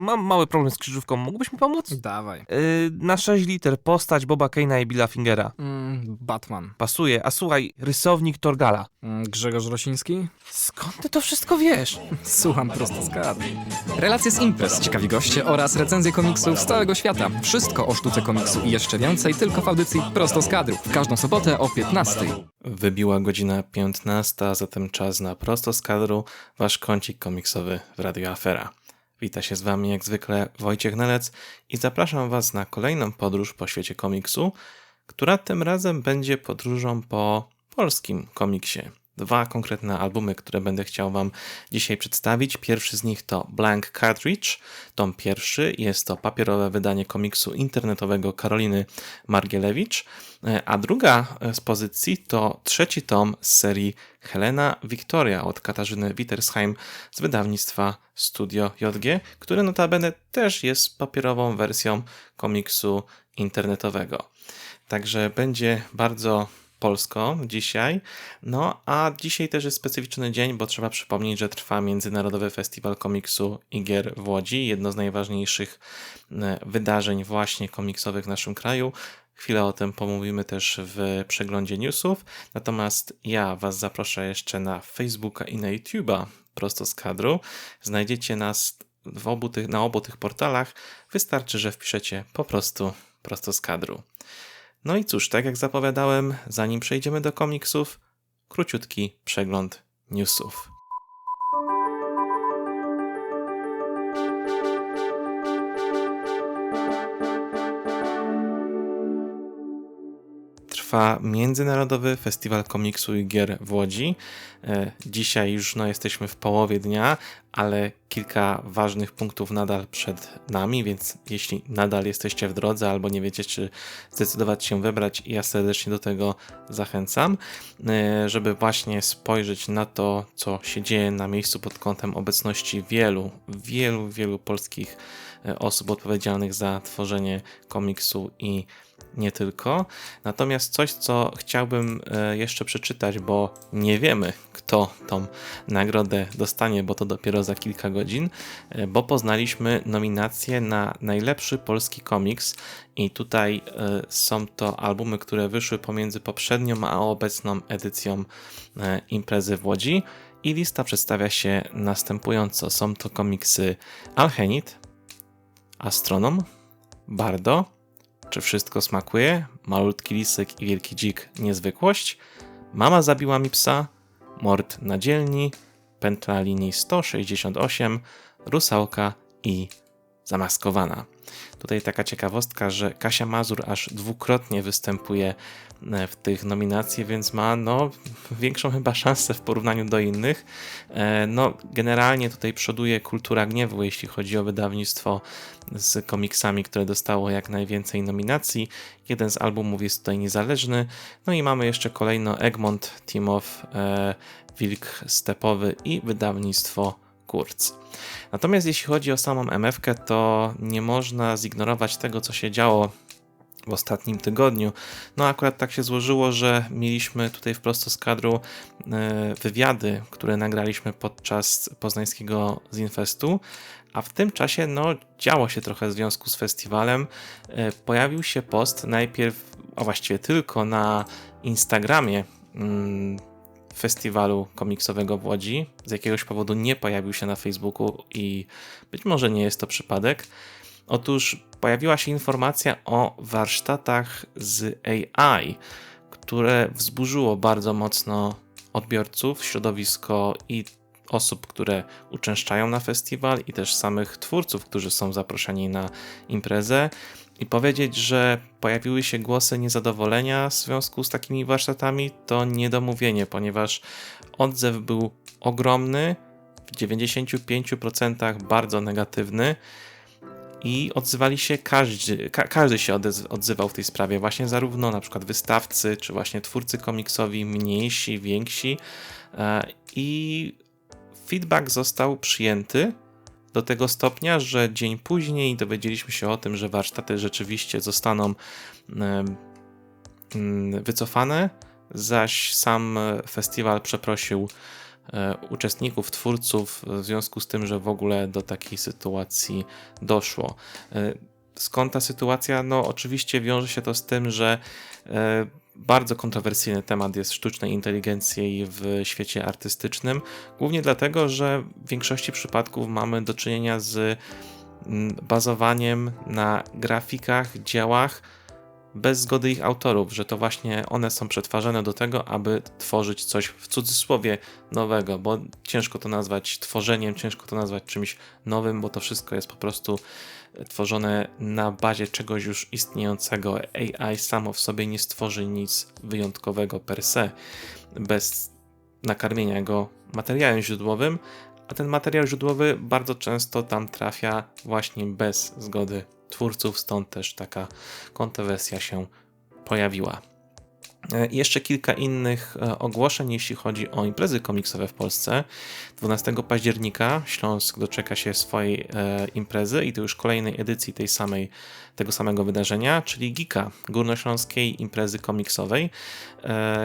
Mam mały problem z krzyżówką, mógłbyś mi pomóc? Dawaj. Yy, na 6 liter postać Boba Kane'a i Billa Fingera. Mm, Batman. Pasuje, a słuchaj, rysownik Torgala. Mm, Grzegorz Rosiński? Skąd ty to wszystko wiesz? Słucham prosto z kadry. Relacje z imprez, ciekawi goście oraz recenzje komiksów z całego świata. Wszystko o sztuce komiksu i jeszcze więcej tylko w audycji prosto z kadru. W każdą sobotę o 15. Wybiła godzina 15, zatem czas na prosto z kadru, wasz kącik komiksowy w Radio Afera. Wita się z wami jak zwykle Wojciech Nelec i zapraszam was na kolejną podróż po świecie komiksu, która tym razem będzie podróżą po polskim komiksie. Dwa konkretne albumy, które będę chciał wam dzisiaj przedstawić. Pierwszy z nich to Blank Cartridge, tom pierwszy. Jest to papierowe wydanie komiksu internetowego Karoliny Margielewicz, E, a druga z pozycji to trzeci tom z serii Helena Victoria od Katarzyny Wittersheim z wydawnictwa Studio JG, które notabene też jest papierową wersją komiksu internetowego. Także będzie bardzo polsko dzisiaj. No, a dzisiaj też jest specyficzny dzień, bo trzeba przypomnieć, że trwa Międzynarodowy Festiwal Komiksu i Gier w Łodzi, jedno z najważniejszych e, wydarzeń właśnie komiksowych w naszym kraju. Chwilę o tym pomówimy też w przeglądzie newsów. Natomiast ja Was zaproszę jeszcze na Facebooka i na YouTube'a prosto z kadru. Znajdziecie nas w obu tych, na obu tych portalach. Wystarczy, że wpiszecie po prostu prosto z kadru. No i cóż, tak jak zapowiadałem, zanim przejdziemy do komiksów, króciutki przegląd newsów. Trwa Międzynarodowy Festiwal Komiksu i Gier w Łodzi. E, dzisiaj już no, jesteśmy w połowie dnia, ale kilka ważnych punktów nadal przed nami, więc jeśli nadal jesteście w drodze albo nie wiecie, czy zdecydować się wybrać, ja serdecznie do tego zachęcam, e, żeby właśnie spojrzeć na to, co się dzieje na miejscu pod kątem obecności wielu, wielu, wielu polskich e, osób odpowiedzialnych za tworzenie komiksu i nie tylko. Natomiast coś, co chciałbym e, jeszcze przeczytać, bo nie wiemy, kto tą nagrodę dostanie, bo to dopiero za kilka godzin, e, bo poznaliśmy nominację na najlepszy polski komiks i tutaj e, są to albumy, które wyszły pomiędzy poprzednią a obecną edycją imprezy w Łodzi. I lista przedstawia się następująco. Są to komiksy Alchenit, Astronom, Bardo, czy wszystko smakuje? Malutki lisek i wielki dzik niezwykłość? Mama zabiła mi psa? Mord na dzielni? Pętla linii 168? Rusałka i zamaskowana. Tutaj taka ciekawostka, że Kasia Mazur aż dwukrotnie występuje e, w tych nominacjach, więc ma no, większą chyba szansę w porównaniu do innych. E, no, generalnie tutaj przoduje kultura gniewu, jeśli chodzi o wydawnictwo z komiksami, które dostało jak najwięcej nominacji. Jeden z albumów jest tutaj niezależny. No i mamy jeszcze kolejno Egmont, Timow, e, Wilk Stepowy i wydawnictwo Kurz. Natomiast jeśli chodzi o samą MF, to nie można zignorować tego, co się działo w ostatnim tygodniu. No akurat tak się złożyło, że mieliśmy tutaj wprost z kadru e, wywiady, które nagraliśmy podczas poznańskiego Zinfestu, a w tym czasie no, działo się trochę w związku z festiwalem. E, pojawił się post najpierw, a właściwie tylko na Instagramie mm, festiwalu komiksowego w Łodzi. Z jakiegoś powodu nie pojawił się na Facebooku i być może nie jest to przypadek. Otóż pojawiła się informacja o warsztatach z AI, które wzburzyło bardzo mocno odbiorców, środowisko i osób, które uczęszczają na festiwal, i też samych twórców, którzy są zaproszeni na imprezę i powiedzieć, że pojawiły się głosy niezadowolenia w związku z takimi warsztatami, to niedomówienie, ponieważ odzew był ogromny, w 95% bardzo negatywny i odzywali się każdy, ka każdy się odzywał w tej sprawie, właśnie zarówno na przykład wystawcy, czy właśnie twórcy komiksowi, mniejsi, więksi. E, i feedback został przyjęty do tego stopnia, że dzień później dowiedzieliśmy się o tym, że warsztaty rzeczywiście zostaną mm, wycofane, zaś sam festiwal przeprosił uczestników, twórców, w związku z tym, że w ogóle do takiej sytuacji doszło. E, skąd ta sytuacja? No, oczywiście wiąże się to z tym, że e, bardzo kontrowersyjny temat jest sztucznej inteligencji w świecie artystycznym, głównie dlatego, że w większości przypadków mamy do czynienia z mm, bazowaniem na grafikach, dziełach bez zgody ich autorów, że to właśnie one są przetwarzane do tego, aby tworzyć coś w cudzysłowie nowego, bo ciężko to nazwać tworzeniem, ciężko to nazwać czymś nowym, bo to wszystko jest po prostu tworzone na bazie czegoś już istniejącego. AI samo w sobie nie stworzy nic wyjątkowego per se, bez nakarmienia go materiałem źródłowym, a ten materiał źródłowy bardzo często tam trafia właśnie bez zgody twórców, stąd też taka kontrowersja się pojawiła. E, Jeszcze kilka innych e, ogłoszeń, jeśli chodzi o imprezy komiksowe w Polsce. 12 października Śląsk doczeka się swojej e, imprezy i to już kolejnej edycji tej samej, tego samego wydarzenia, czyli GIKA, Górnośląskiej Imprezy Komiksowej,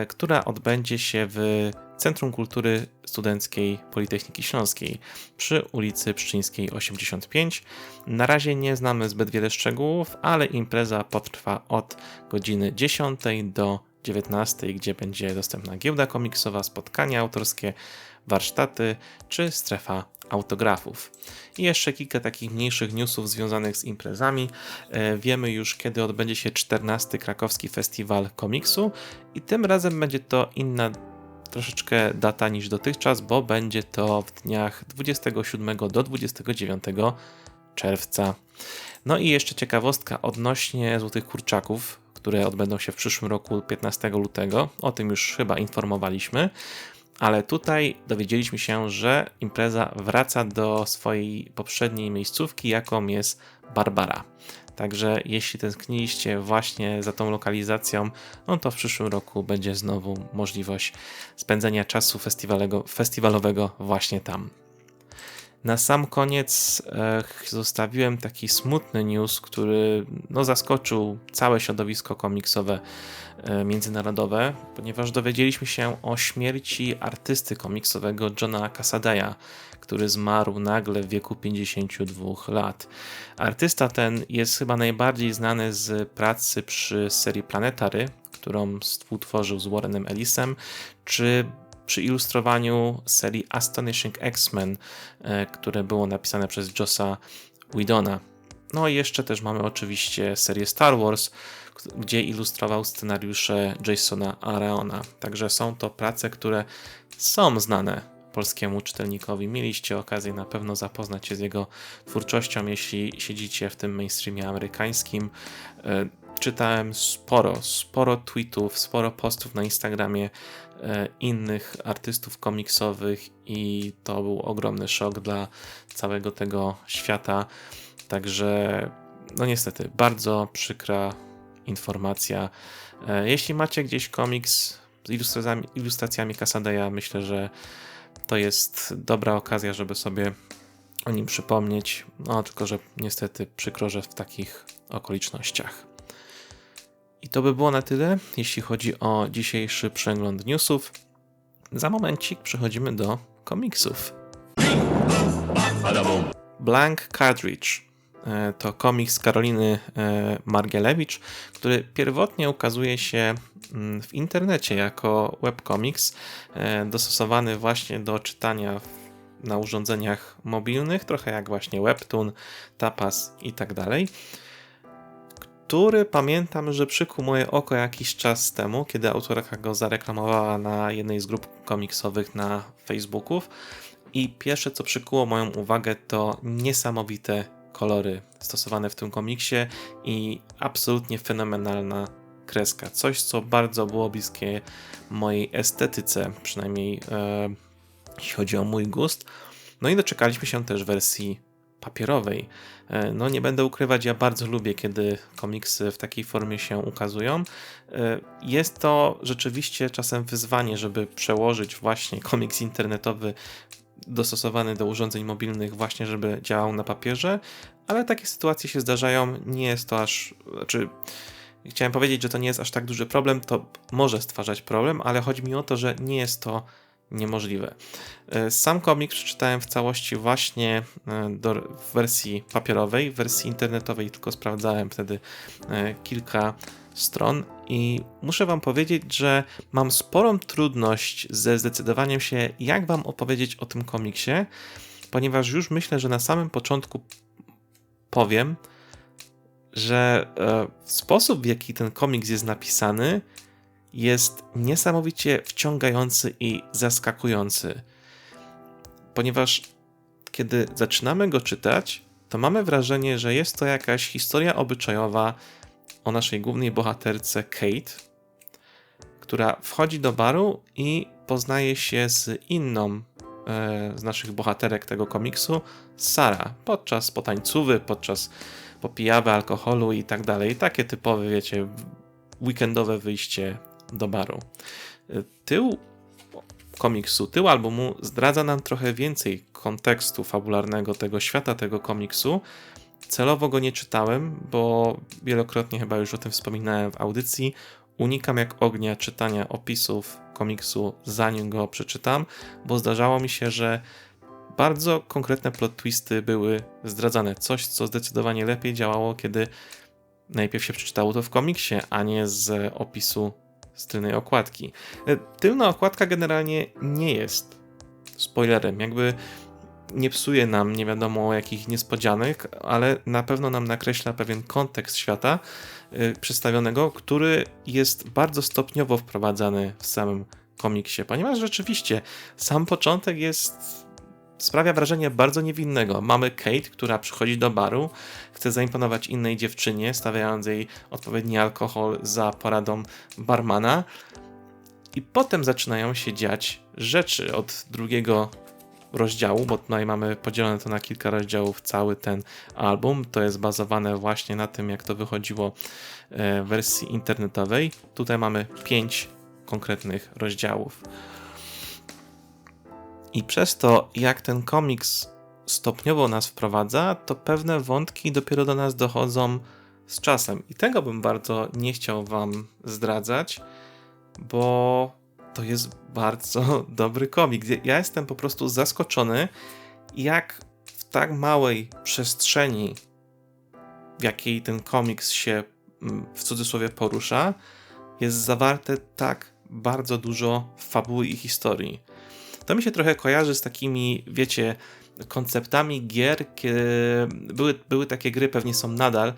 która odbędzie się w Centrum Kultury Studenckiej Politechniki Śląskiej przy ulicy Pszczyńskiej 85. Na razie nie znamy zbyt wiele szczegółów, ale impreza potrwa od godziny 10 do 19, gdzie będzie dostępna giełda komiksowa, spotkania autorskie, warsztaty czy strefa autografów. I jeszcze kilka takich mniejszych newsów związanych z imprezami. E, Wiemy już, kiedy odbędzie się 14 Krakowski Festiwal Komiksu i tym razem będzie to inna troszeczkę data niż dotychczas, bo będzie to w dniach 27 do 29 czerwca. No i jeszcze ciekawostka odnośnie Złotych Kurczaków, które odbędą się w przyszłym roku 15 lutego. O tym już chyba informowaliśmy. Ale tutaj dowiedzieliśmy się, że impreza wraca do swojej poprzedniej miejscówki, jaką jest Barbara. Także jeśli tęskniliście właśnie za tą lokalizacją, no to w przyszłym roku będzie znowu możliwość spędzenia czasu festiwalowego właśnie tam. Na sam koniec e, zostawiłem taki smutny news, który no, zaskoczył całe środowisko komiksowe e, międzynarodowe, ponieważ dowiedzieliśmy się o śmierci artysty komiksowego Johna Cassadeya, który zmarł nagle w wieku 52 lat. Artysta ten jest chyba najbardziej znany z pracy przy serii Planetary, którą współtworzył z Warrenem Ellisem, czy przy ilustrowaniu serii Astonishing X-Men, e, które było napisane przez Jossa Whedona. No i jeszcze też mamy oczywiście serię Star Wars, gdzie ilustrował scenariusze Jasona Aaroona. Także są to prace, które są znane polskiemu czytelnikowi. Mieliście okazję na pewno zapoznać się z jego twórczością, jeśli siedzicie w tym mainstreamie amerykańskim. Czytałem sporo, sporo tweetów, sporo postów na Instagramie e, innych artystów komiksowych i to był ogromny szok dla całego tego świata. Także, no niestety, bardzo przykra informacja. E, Jeśli macie gdzieś komiks z ilustracjami, ilustracjami Casadeya, myślę, że to jest dobra okazja, żeby sobie o nim przypomnieć. No, tylko że niestety przykro, że w takich okolicznościach. I to by było na tyle, jeśli chodzi o dzisiejszy przegląd newsów. Za momencik przechodzimy do komiksów. Blank Cartridge e, to komiks Karoliny e, Margielewicz, który pierwotnie ukazuje się mm, w internecie jako webcomics, e, dostosowany właśnie do czytania na urządzeniach mobilnych, trochę jak właśnie Webtoon, Tapas i tak dalej który pamiętam, że przykuł moje oko jakiś czas temu, kiedy autorka go zareklamowała na jednej z grup komiksowych na Facebooków. I pierwsze, co przykuło moją uwagę, to niesamowite kolory stosowane w tym komiksie i absolutnie fenomenalna kreska. Coś, co bardzo było bliskie mojej estetyce, przynajmniej e, jeśli chodzi o mój gust. No i doczekaliśmy się też wersji papierowej. E, No nie będę ukrywać, ja bardzo lubię, kiedy komiksy w takiej formie się ukazują. E, Jest to rzeczywiście czasem wyzwanie, żeby przełożyć właśnie komiks internetowy dostosowany do urządzeń mobilnych właśnie, żeby działał na papierze, ale takie sytuacje się zdarzają, nie jest to aż, znaczy chciałem powiedzieć, że to nie jest aż tak duży problem, to może stwarzać problem, ale chodzi mi o to, że nie jest to niemożliwe. E, Sam komiks przeczytałem w całości właśnie e, do, w wersji papierowej, w wersji internetowej tylko sprawdzałem wtedy e, kilka stron i muszę wam powiedzieć, że mam sporą trudność ze zdecydowaniem się, jak wam opowiedzieć o tym komiksie, ponieważ już myślę, że na samym początku powiem, że sposób, w jaki ten komiks jest napisany, jest niesamowicie wciągający i zaskakujący. Ponieważ kiedy zaczynamy go czytać, to mamy wrażenie, że jest to jakaś historia obyczajowa o naszej głównej bohaterce Kate, która wchodzi do baru i poznaje się z inną e, z naszych bohaterek tego komiksu, Sara, podczas potańcówy, podczas popijawy alkoholu i tak dalej. Takie typowe, wiecie, weekendowe wyjście do baru. E, Tył komiksu, tył albumu zdradza nam trochę więcej kontekstu fabularnego tego świata, tego komiksu. Celowo go nie czytałem, bo wielokrotnie chyba już o tym wspominałem w audycji. Unikam jak ognia czytania opisów komiksu zanim go przeczytam, bo zdarzało mi się, że bardzo konkretne plot twisty były zdradzane. Coś, co zdecydowanie lepiej działało, kiedy najpierw się przeczytało to w komiksie, a nie z opisu z tylnej okładki. E, Tylna okładka generalnie nie jest spoilerem, jakby nie psuje nam nie wiadomo jakich niespodzianek, ale na pewno nam nakreśla pewien kontekst świata y, przedstawionego, który jest bardzo stopniowo wprowadzany w samym komiksie, ponieważ rzeczywiście sam początek jest sprawia wrażenie bardzo niewinnego. Mamy Kate, która przychodzi do baru, chce zaimponować innej dziewczynie, stawiając jej odpowiedni alkohol za poradą barmana. I potem zaczynają się dziać rzeczy od drugiego rozdziału, bo tutaj mamy podzielone to na kilka rozdziałów, cały ten album. To jest bazowane właśnie na tym, jak to wychodziło e, w wersji internetowej. Tutaj mamy pięć konkretnych rozdziałów. I przez to, jak ten komiks stopniowo nas wprowadza, to pewne wątki dopiero do nas dochodzą z czasem. I tego bym bardzo nie chciał Wam zdradzać, bo to jest bardzo dobry komik. Ja jestem po prostu zaskoczony, jak w tak małej przestrzeni, w jakiej ten komiks się mm, w cudzysłowie porusza, jest zawarte tak bardzo dużo fabuły i historii. To mi się trochę kojarzy z takimi, wiecie, konceptami gier, były, były takie gry, pewnie są nadal,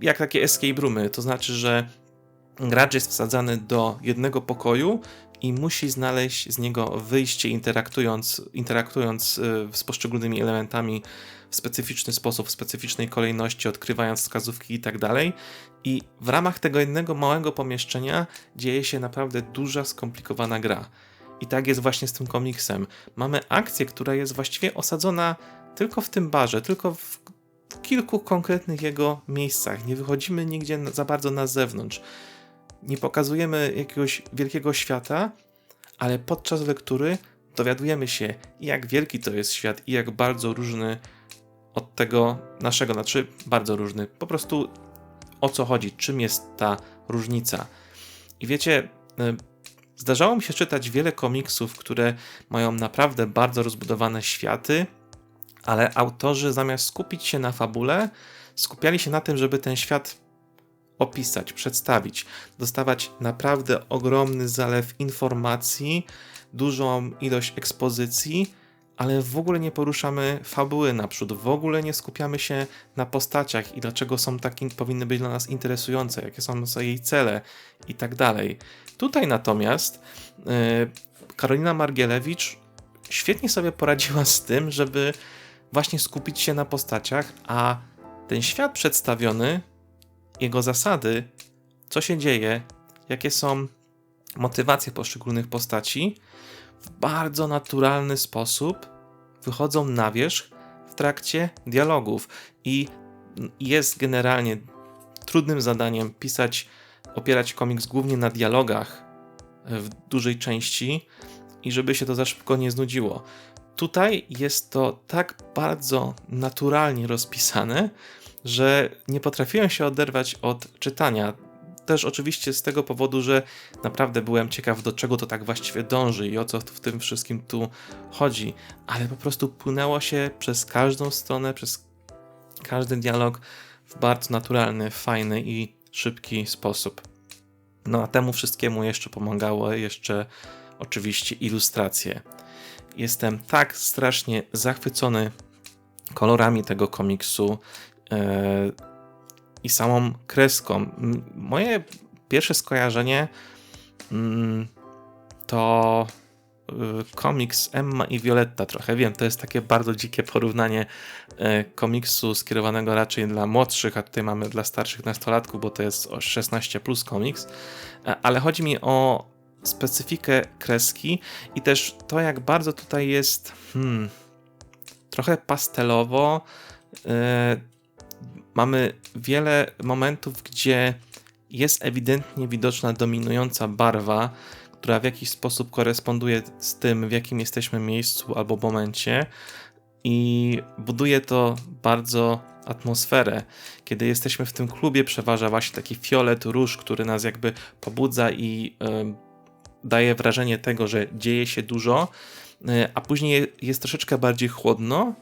jak takie escape roomy, to znaczy, że gracz jest wsadzany do jednego pokoju i musi znaleźć z niego wyjście, interaktując, interaktując y, z poszczególnymi elementami w specyficzny sposób, w specyficznej kolejności, odkrywając wskazówki i tak dalej. I w ramach tego jednego małego pomieszczenia dzieje się naprawdę duża, skomplikowana gra. I tak jest właśnie z tym komiksem. Mamy akcję, która jest właściwie osadzona tylko w tym barze, tylko w kilku konkretnych jego miejscach. Nie wychodzimy nigdzie za bardzo na zewnątrz. Nie pokazujemy jakiegoś wielkiego świata, ale podczas lektury dowiadujemy się, jak wielki to jest świat i jak bardzo różny od tego naszego, znaczy bardzo różny. Po prostu o co chodzi, czym jest ta różnica. I wiecie, zdarzało mi się czytać wiele komiksów, które mają naprawdę bardzo rozbudowane światy, ale autorzy zamiast skupić się na fabule, skupiali się na tym, żeby ten świat opisać, przedstawić, dostawać naprawdę ogromny zalew informacji, dużą ilość ekspozycji, ale w ogóle nie poruszamy fabuły naprzód, w ogóle nie skupiamy się na postaciach i dlaczego są takie, powinny być dla nas interesujące, jakie są jej cele i tak dalej. Tutaj natomiast yy, Karolina Margielewicz świetnie sobie poradziła z tym, żeby właśnie skupić się na postaciach, a ten świat przedstawiony, jego zasady, co się dzieje, jakie są motywacje poszczególnych postaci, w bardzo naturalny sposób wychodzą na wierzch w trakcie dialogów. I jest generalnie trudnym zadaniem pisać, opierać komiks głównie na dialogach w dużej części i żeby się to za szybko nie znudziło. Tutaj jest to tak bardzo naturalnie rozpisane, że nie potrafiłem się oderwać od czytania. też oczywiście z tego powodu, że naprawdę byłem ciekaw, do czego to tak właściwie dąży i o co w tym wszystkim tu chodzi, ale po prostu płynęło się przez każdą stronę, przez każdy dialog w bardzo naturalny, fajny i szybki sposób. No a temu wszystkiemu jeszcze pomagało jeszcze oczywiście ilustracje. Jestem tak strasznie zachwycony kolorami tego komiksu e, i samą kreską. Moje pierwsze skojarzenie mm, to komiks Emma i Violetta trochę. Wiem, to jest takie bardzo dzikie porównanie e, komiksu skierowanego raczej dla młodszych, a tutaj mamy dla starszych nastolatków, bo to jest o 16 plus komiks. E, Ale chodzi mi o specyfikę kreski i też to, jak bardzo tutaj jest hmm, trochę pastelowo. E, mamy wiele momentów, gdzie jest ewidentnie widoczna dominująca barwa, która w jakiś sposób koresponduje z tym, w jakim jesteśmy miejscu albo momencie i buduje to bardzo atmosferę. Kiedy jesteśmy w tym klubie, przeważa właśnie taki fiolet, róż, który nas jakby pobudza i em, daje wrażenie tego, że dzieje się dużo, e, a później jest troszeczkę bardziej chłodno,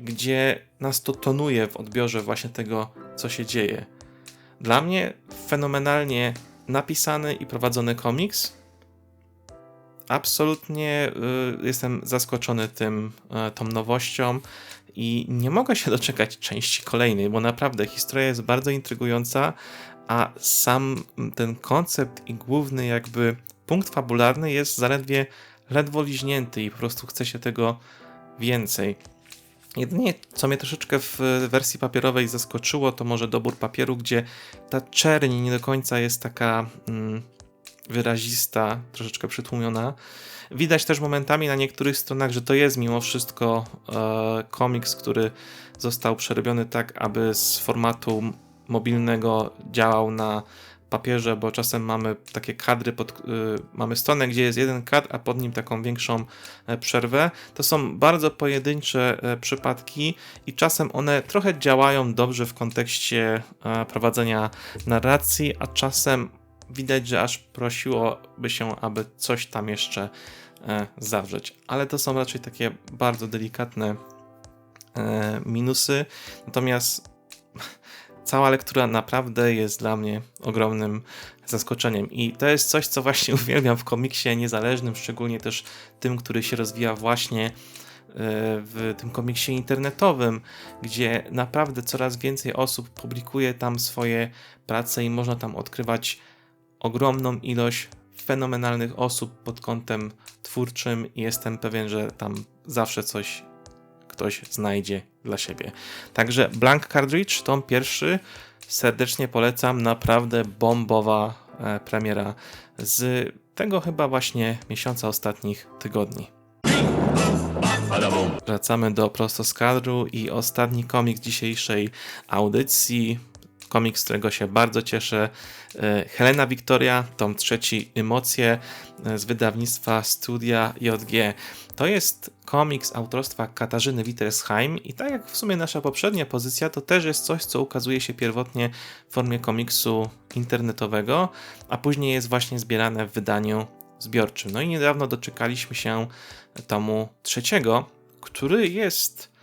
gdzie nas to tonuje w odbiorze właśnie tego, co się dzieje. Dla mnie fenomenalnie napisany i prowadzony komiks. Absolutnie y, jestem zaskoczony tym, y, tą nowością i nie mogę się doczekać części kolejnej, bo naprawdę historia jest bardzo intrygująca, a sam ten koncept i główny jakby punkt fabularny jest zaledwie ledwo liźnięty i po prostu chce się tego więcej. Jedynie, co mnie troszeczkę w wersji papierowej zaskoczyło, to może dobór papieru, gdzie ta czerń nie do końca jest taka mm, wyrazista, troszeczkę przytłumiona. Widać też momentami na niektórych stronach, że to jest mimo wszystko e, komiks, który został przerobiony tak, aby z formatu mobilnego działał na papierze, bo czasem mamy takie kadry, pod, y, mamy stronę, gdzie jest jeden kadr, a pod nim taką większą e, przerwę. To są bardzo pojedyncze e, przypadki i czasem one trochę działają dobrze w kontekście e, prowadzenia narracji, a czasem widać, że aż prosiłoby się, aby coś tam jeszcze e, zawrzeć. Ale to są raczej takie bardzo delikatne e, minusy. Natomiast cała lektura naprawdę jest dla mnie ogromnym zaskoczeniem. I to jest coś, co właśnie uwielbiam w komiksie niezależnym, szczególnie też tym, który się rozwija właśnie e, w tym komiksie internetowym, gdzie naprawdę coraz więcej osób publikuje tam swoje prace i można tam odkrywać ogromną ilość fenomenalnych osób pod kątem twórczym i jestem pewien, że tam zawsze coś ktoś znajdzie dla siebie. Także Blank Cartridge, tom pierwszy, serdecznie polecam, naprawdę bombowa e, premiera z tego chyba właśnie miesiąca ostatnich tygodni. Wracamy do prosto z kadru i ostatni komik dzisiejszej audycji. Komik, z którego się bardzo cieszę. e, Helena Wiktoria, tom trzeci Emocje e, z wydawnictwa Studia JG. To jest komiks autorstwa Katarzyny Wittersheim i tak jak w sumie nasza poprzednia pozycja, to też jest coś, co ukazuje się pierwotnie w formie komiksu internetowego, a później jest właśnie zbierane w wydaniu zbiorczym. No i niedawno doczekaliśmy się tomu trzeciego, który jest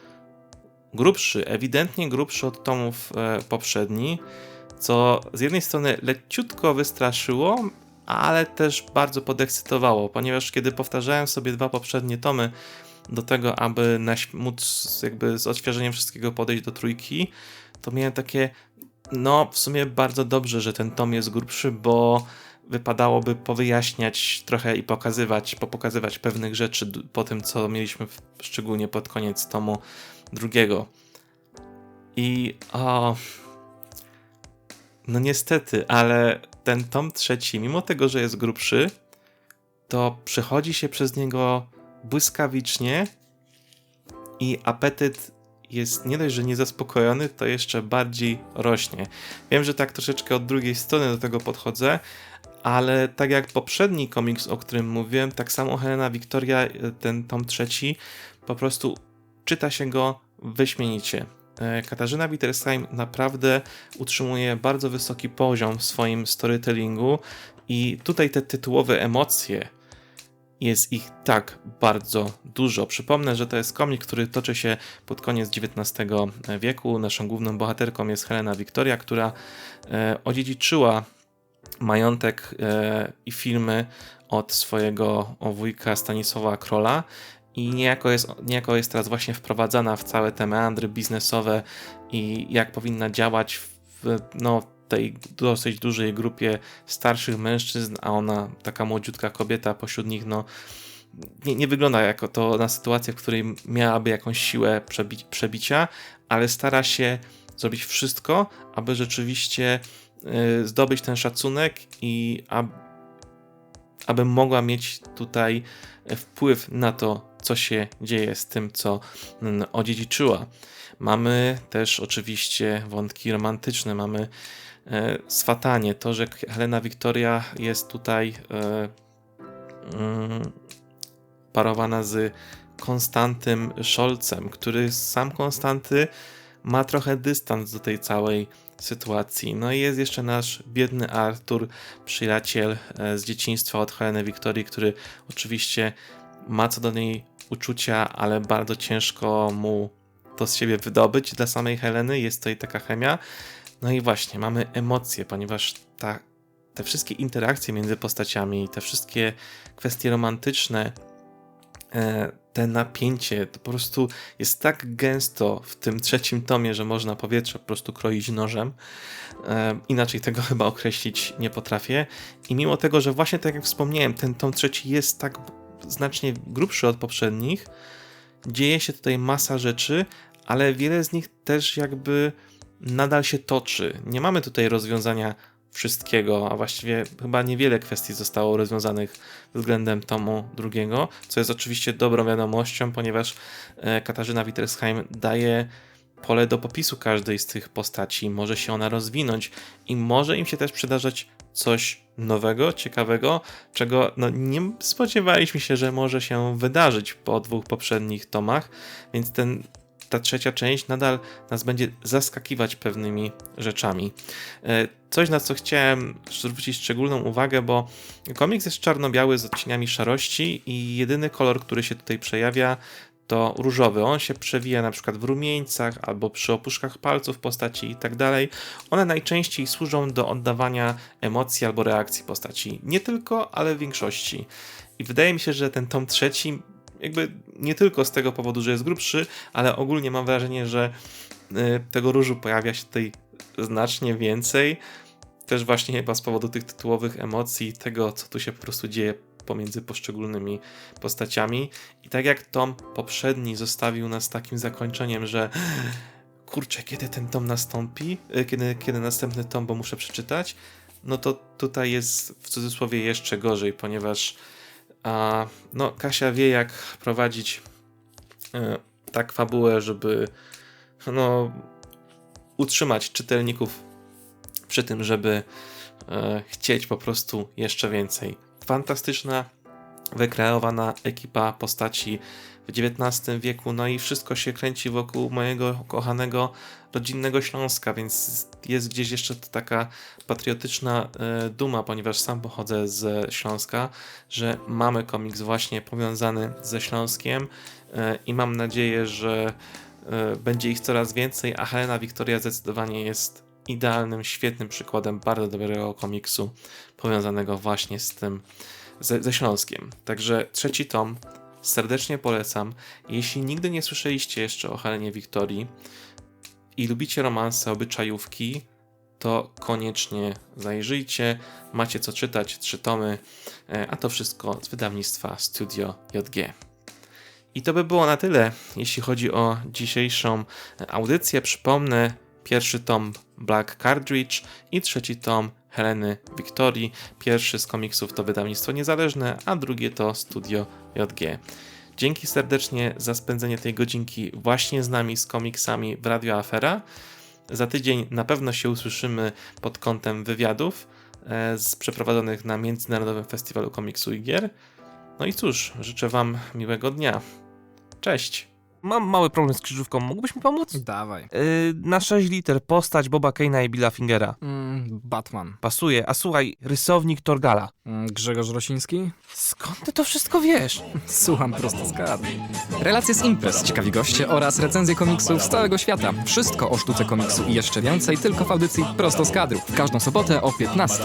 grubszy, ewidentnie grubszy od tomów e, poprzedni, co z jednej strony leciutko wystraszyło, ale też bardzo podekscytowało, ponieważ kiedy powtarzałem sobie dwa poprzednie tomy do tego, aby móc jakby z odświeżeniem wszystkiego podejść do trójki, to miałem takie, no w sumie bardzo dobrze, że ten tom jest grubszy, bo wypadałoby powyjaśniać trochę i pokazywać, popokazywać pewnych rzeczy po tym, co mieliśmy w, szczególnie pod koniec tomu drugiego. I o, no niestety, ale ten tom trzeci, mimo tego, że jest grubszy, to przechodzi się przez niego błyskawicznie i apetyt jest nie dość, że niezaspokojony, to jeszcze bardziej rośnie. Wiem, że tak troszeczkę od drugiej strony do tego podchodzę, ale tak jak poprzedni komiks, o którym mówiłem, tak samo Helena Wiktoria, ten tom trzeci, po prostu czyta się go wyśmienicie. e, Katarzyna Wittersheim naprawdę utrzymuje bardzo wysoki poziom w swoim storytellingu i tutaj te tytułowe emocje, jest ich tak bardzo dużo. Przypomnę, że to jest komik, który toczy się pod koniec XIX wieku. Naszą główną bohaterką jest Helena Victoria, która e, odziedziczyła majątek e, i filmy od swojego wujka Stanisława Krola i niejako jest, niejako jest teraz właśnie wprowadzana w całe te meandry biznesowe i jak powinna działać w no, tej dosyć dużej grupie starszych mężczyzn, a ona, taka młodziutka kobieta pośród nich, no nie, nie wygląda jako to na sytuację, w której miałaby jakąś siłę przebi przebicia, ale stara się zrobić wszystko, aby rzeczywiście y, zdobyć ten szacunek i ab, aby mogła mieć tutaj wpływ na to, co się dzieje z tym, co mm, odziedziczyła. Mamy też oczywiście wątki romantyczne, mamy e, swatanie, to, że Helena Wiktoria jest tutaj e, mm, parowana z Konstantym Scholzem, który sam Konstanty ma trochę dystans do tej całej sytuacji. No i jest jeszcze nasz biedny Artur, przyjaciel e, z dzieciństwa od Heleny Wiktorii, który oczywiście ma co do niej uczucia, ale bardzo ciężko mu to z siebie wydobyć dla samej Heleny. Jest tutaj taka chemia. No i właśnie, mamy emocje, ponieważ ta, te wszystkie interakcje między postaciami, te wszystkie kwestie romantyczne, te napięcie, to po prostu jest tak gęsto w tym trzecim tomie, że można powietrze po prostu kroić nożem. E, inaczej tego chyba określić nie potrafię. I mimo tego, że właśnie tak jak wspomniałem, ten tom trzeci jest tak znacznie grubszy od poprzednich, dzieje się tutaj masa rzeczy, ale wiele z nich też jakby nadal się toczy. Nie mamy tutaj rozwiązania wszystkiego, a właściwie chyba niewiele kwestii zostało rozwiązanych względem tomu drugiego, co jest oczywiście dobrą wiadomością, ponieważ e, Katarzyna Wittersheim daje pole do popisu każdej z tych postaci, może się ona rozwinąć i może im się też przydarzać coś nowego, ciekawego, czego no, nie spodziewaliśmy się, że może się wydarzyć po dwóch poprzednich tomach, więc ten ta trzecia część nadal nas będzie zaskakiwać pewnymi rzeczami. E, Coś, na co chciałem zwrócić szczególną uwagę, bo komiks jest czarno-biały z odcieniami szarości i jedyny kolor, który się tutaj przejawia, to różowy. On się przewija na przykład w rumieńcach albo przy opuszkach palców postaci i tak dalej. One najczęściej służą do oddawania emocji albo reakcji postaci. Nie tylko, ale w większości. I wydaje mi się, że ten tom trzeci jakby nie tylko z tego powodu, że jest grubszy, ale ogólnie mam wrażenie, że y, tego różu pojawia się tutaj znacznie więcej. Też właśnie chyba z powodu tych tytułowych emocji, tego co tu się po prostu dzieje pomiędzy poszczególnymi postaciami. I tak jak tom poprzedni zostawił nas takim zakończeniem, że kurczę, kiedy ten tom nastąpi, y, kiedy, kiedy następny tom, bo muszę przeczytać, no to tutaj jest w cudzysłowie jeszcze gorzej, ponieważ a, no, Kasia wie, jak prowadzić e, tak fabułę, żeby no, utrzymać czytelników przy tym, żeby e, chcieć po prostu jeszcze więcej. Fantastyczna, wykreowana ekipa postaci w XIX wieku, no i wszystko się kręci wokół mojego kochanego rodzinnego Śląska, więc jest gdzieś jeszcze taka patriotyczna e, duma, ponieważ sam pochodzę ze Śląska, że mamy komiks właśnie powiązany ze Śląskiem e, i mam nadzieję, że e, będzie ich coraz więcej, a Helena Wiktoria zdecydowanie jest idealnym, świetnym przykładem bardzo dobrego komiksu powiązanego właśnie z tym, ze, ze Śląskiem. Także trzeci tom serdecznie polecam. Jeśli nigdy nie słyszeliście jeszcze o Helenie Wiktorii i lubicie romanse, obyczajówki, to koniecznie zajrzyjcie. Macie co czytać, trzy tomy, e, a to wszystko z wydawnictwa Studio JG. I to by było na tyle, jeśli chodzi o dzisiejszą audycję. Przypomnę, pierwszy tom Black Cartridge i trzeci tom Heleny Wiktorii. Pierwszy z komiksów to wydawnictwo niezależne, a drugie to Studio JG. Dzięki serdecznie za spędzenie tej godzinki właśnie z nami, z komiksami w Radio Afera. Za tydzień na pewno się usłyszymy pod kątem wywiadów e, z przeprowadzonych na Międzynarodowym Festiwalu Komiksu i Gier. No i cóż, życzę Wam miłego dnia. Cześć! Mam mały problem z krzyżówką, mógłbyś mi pomóc? Dawaj. Yy, na 6 liter postać Boba Kane'a i Billa Fingera. Mm, Batman. Pasuje, a słuchaj, rysownik Torgala. Mm, Grzegorz Rosiński? Skąd ty to wszystko wiesz? Słucham prosto z kadry. Relacje z imprez, ciekawi goście oraz recenzje komiksów z całego świata. Wszystko o sztuce komiksu i jeszcze więcej tylko w audycji prosto z kadru. W każdą sobotę o 15.